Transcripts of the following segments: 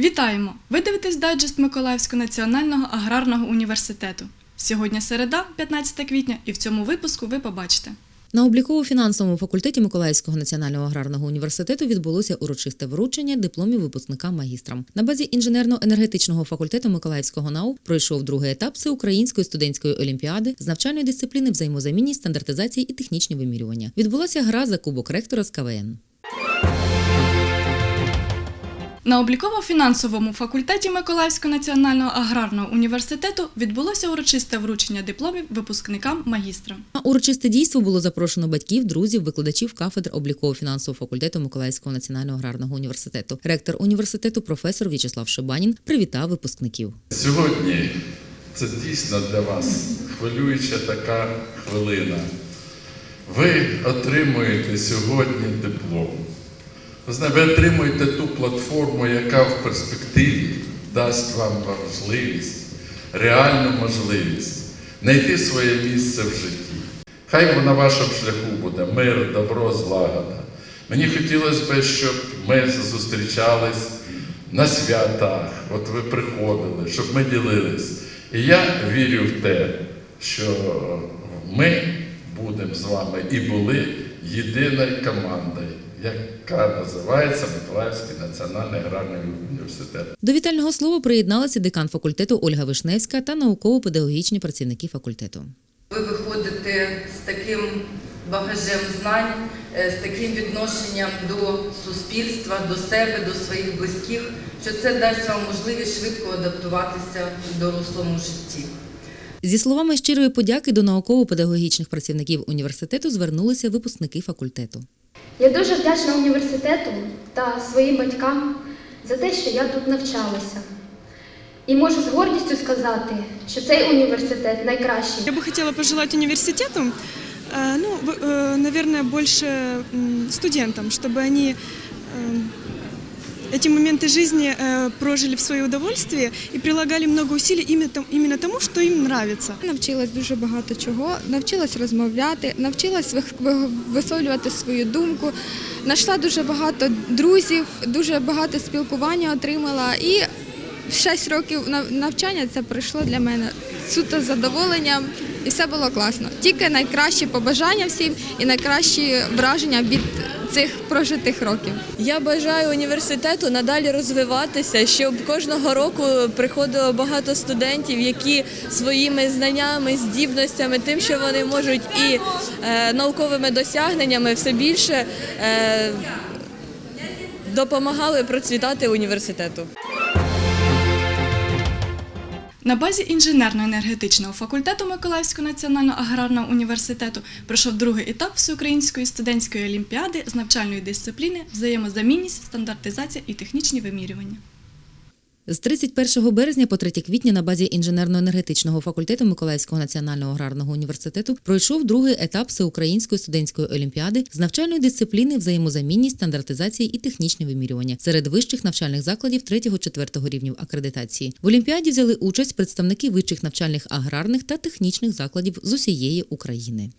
Вітаємо! Ви дивитесь дайджест Миколаївського національного аграрного університету. Сьогодні середа, 15 квітня, і в цьому випуску ви побачите. На обліково-фінансовому факультеті Миколаївського національного аграрного університету відбулося урочисте вручення дипломів випускникам магістрам. На базі інженерно-енергетичного факультету Миколаївського НАУ пройшов другий етап всеукраїнської студентської олімпіади з навчальної дисципліни взаємозамінність, стандартизації і технічні вимірювання. Відбулася гра за кубок ректора з КВН. На обліково-фінансовому факультеті Миколаївського національного аграрного університету відбулося урочисте вручення дипломів випускникам магістра. На урочисте дійство було запрошено батьків, друзів, викладачів кафедр обліково-фінансового факультету Миколаївського національного аграрного університету. Ректор університету професор В'ячеслав Шибанін привітав випускників. Сьогодні це дійсно для вас хвилююча така хвилина. Ви отримуєте сьогодні диплом. Ви отримуєте ту платформу, яка в перспективі дасть вам можливість, реальну можливість знайти своє місце в житті. Хай на вашому шляху буде мир, добро, злагода. Мені хотілося б, щоб ми зустрічались на святах, от ви приходили, щоб ми ділились. І я вірю в те, що ми будемо з вами і були єдиною командою, яка називається Миколаївський національний аграрний університет. До вітального слова приєдналася декан факультету Ольга Вишневська та науково-педагогічні працівники факультету. Ви виходите з таким багажем знань, е, з таким відношенням до суспільства, до себе, до своїх близьких, що це дасть вам можливість швидко адаптуватися в дорослому житті. Зі словами щирої подяки до науково-педагогічних працівників університету звернулися випускники факультету. Я дуже вдячна університету та своїм батькам за те, що я тут навчалася. І можу з гордістю сказати, що цей університет найкращий. Я бы хотела пожелать университету, э, ну, в- э, наверное, больше м, студентам, чтобы они э, эти моменты жизни э, прожили в свое удовольствие и прилагали много усилий именно том- именно тому, что им нравится. Навчилась дуже багато чого, навчилась розмовляти, навчилась вих- ви- висловлювати свою думку, знайшла дуже багато друзів, дуже багато спілкування отримала. І 6 років нав- навчання це пройшло для мене суто з задоволенням, і все було класно. Тільки найкращі побажання всім і найкращі враження від цих прожитих років. Я бажаю університету надалі розвиватися, щоб кожного року приходило багато студентів, які своїми знаннями, здібностями, тим, що вони можуть, і е, науковими досягненнями все більше е, допомагали процвітати університету. На базі інженерно-енергетичного факультету Миколаївського національного аграрного університету пройшов другий етап всеукраїнської студентської олімпіади з навчальної дисципліни взаємозамінність, стандартизація і технічні вимірювання. З 31 березня по 3 квітня на базі інженерно-енергетичного факультету Миколаївського національного аграрного університету пройшов другий етап всеукраїнської студентської олімпіади з навчальної дисципліни взаємозамінність, стандартизації і технічне вимірювання серед вищих навчальних закладів 3-4 рівнів акредитації. В олімпіаді взяли участь представники вищих навчальних аграрних та технічних закладів з усієї України.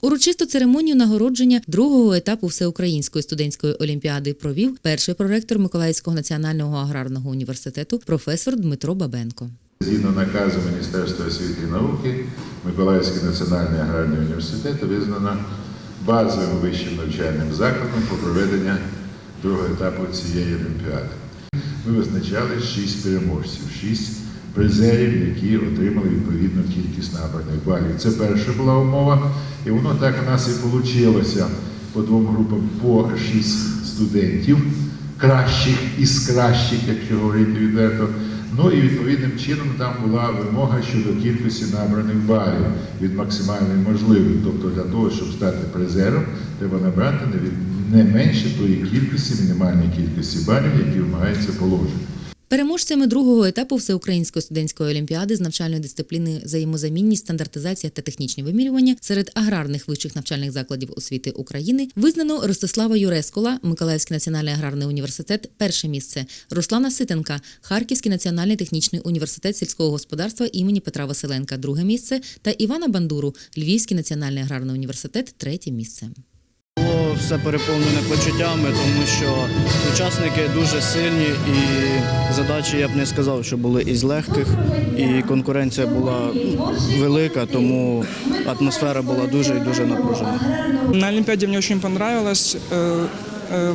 Урочисту церемонію нагородження другого етапу Всеукраїнської студентської олімпіади провів перший проректор Миколаївського національного аграрного університету професор Дмитро Бабенко. Згідно наказу Міністерства освіти і науки, Миколаївський національний аграрний університет визнано базовим вищим навчальним закладом по проведенню другого етапу цієї олімпіади. Ми визначали шість переможців, шість призерів, які отримали відповідну кількість набраних балів. Це перша була умова, і воно так у нас і вийшло по двом групам по шість студентів, кращих із кращих, якщо говорити відверто. Ну і відповідним чином там була вимога щодо кількості набраних балів від максимальної можливої. Тобто для того, щоб стати призером, треба набрати не, менше тої кількості, мінімальної кількості балів, які вимагається положення. Переможцями другого етапу Всеукраїнської студентської олімпіади з навчальної дисципліни взаємозамінність, стандартизація та технічні вимірювання серед аграрних вищих навчальних закладів освіти України визнано Ростислава Юрескола, Миколаївський національний аграрний університет, перше місце, Руслана Ситенка, Харківський національний технічний університет сільського господарства імені Петра Василенка, друге місце, та Івана Бандуру, Львівський національний аграрний університет, третє місце Було все переповнене почуттями, тому що учасники дуже сильні і задачі я б не сказав, що були із легких, і конкуренція була велика, тому атмосфера була дуже і дуже напружена. На Олимпиаде мне очень понравилось. Э, э,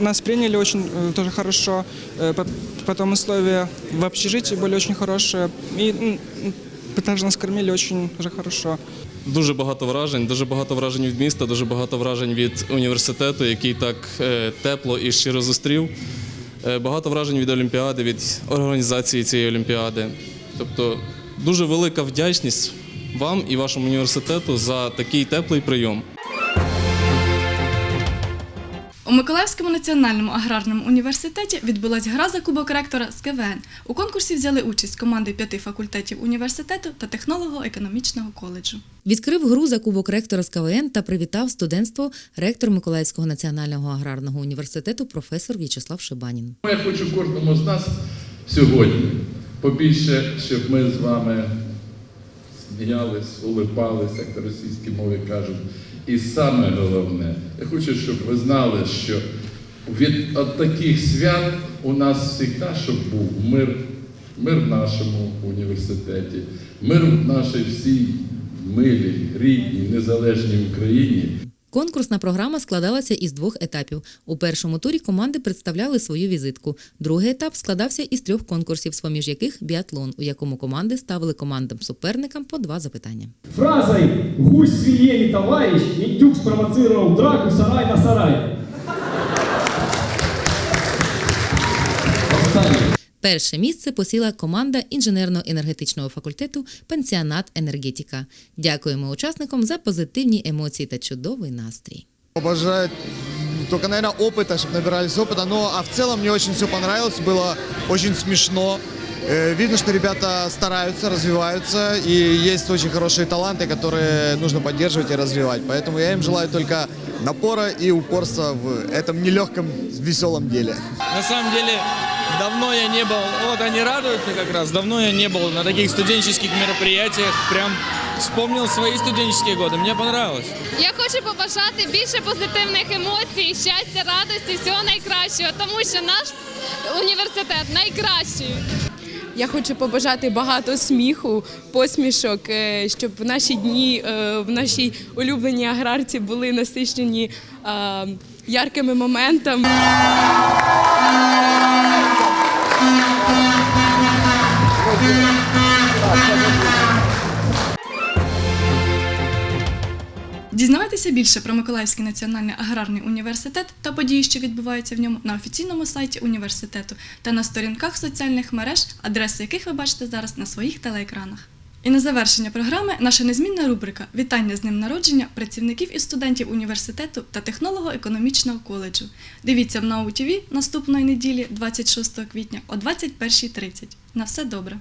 Нас приняли очень э, тоже хорошо. Э, пот- Потом условия в общежитии были очень хорошие. И м, м, также нас кормили очень уже хорошо. Дуже багато вражень, дуже багато вражень від міста, дуже багато вражень від університету, який так е, тепло і щиро зустрів. Е, Багато вражень від Олімпіади, від організації цієї Олімпіади. Тобто дуже велика вдячність вам і вашому університету за такий теплий прийом. У Миколаївському національному аграрному університеті відбулась гра за кубок ректора з КВН. У конкурсі взяли участь команди п'яти факультетів університету та технолого-економічного коледжу. Відкрив гру за кубок ректора з КВН та привітав студентство ректор Миколаївського національного аграрного університету професор В'ячеслав Шибанін. Я хочу кожному з нас сьогодні побільше, щоб ми з вами сміялись, улипались, як на російській мові кажуть. І саме головне, я хочу, щоб ви знали, що від от таких свят у нас завжди, щоб був мир, мир в нашому університеті, мир в нашій всій милій, рідній, незалежній Україні. Конкурсна програма складалася із двох етапів. У першому турі команди представляли свою візитку. Другий етап складався із трьох конкурсів, з-поміж яких біатлон, у якому команди ставили командам-суперникам по два запитання. Фразой «Гусь свинье не товарищ» Индюк спровоцировал драку сарай на сарай. Перше місце посіла команда інженерно-енергетичного факультету Пенсіонат енергетика. Дякуємо учасникам за позитивні емоції та чудовий настрій. Обожаю только, наверное, опыта, чтобы набирались опыта. Но, а в целом мне очень все понравилось, было очень смешно. Э, Видно, что ребята стараются, развиваются, и есть очень хорошие таланты, которые нужно поддерживать и развивать. Поэтому я им желаю только напора и упорства в этом нелегком, веселом деле. На самом деле, давно я не был, вот они радуются как раз, давно я не был на таких студенческих мероприятиях, прям вспомнил свои студенческие годы, мне понравилось. Я хочу побажати більше позитивних емоцій, щастя, радості, всього найкращого, тому що наш університет найкращий. Я хочу побажати багато сміху, посмішок, е, щоб в наші дні е, в нашій улюбленій аграрці були насичені е, яркими моментами. Дізнавайтеся більше про Миколаївський національний аграрний університет та події, що відбуваються в ньому на офіційному сайті університету та на сторінках соціальних мереж, адреси яких ви бачите зараз на своїх телеекранах. І на завершення програми наша незмінна рубрика Вітання з ним народження працівників і студентів університету та технолого-економічного коледжу. Дивіться в НАУ ТВ наступної неділі, 26 квітня о 21.30. На все добре!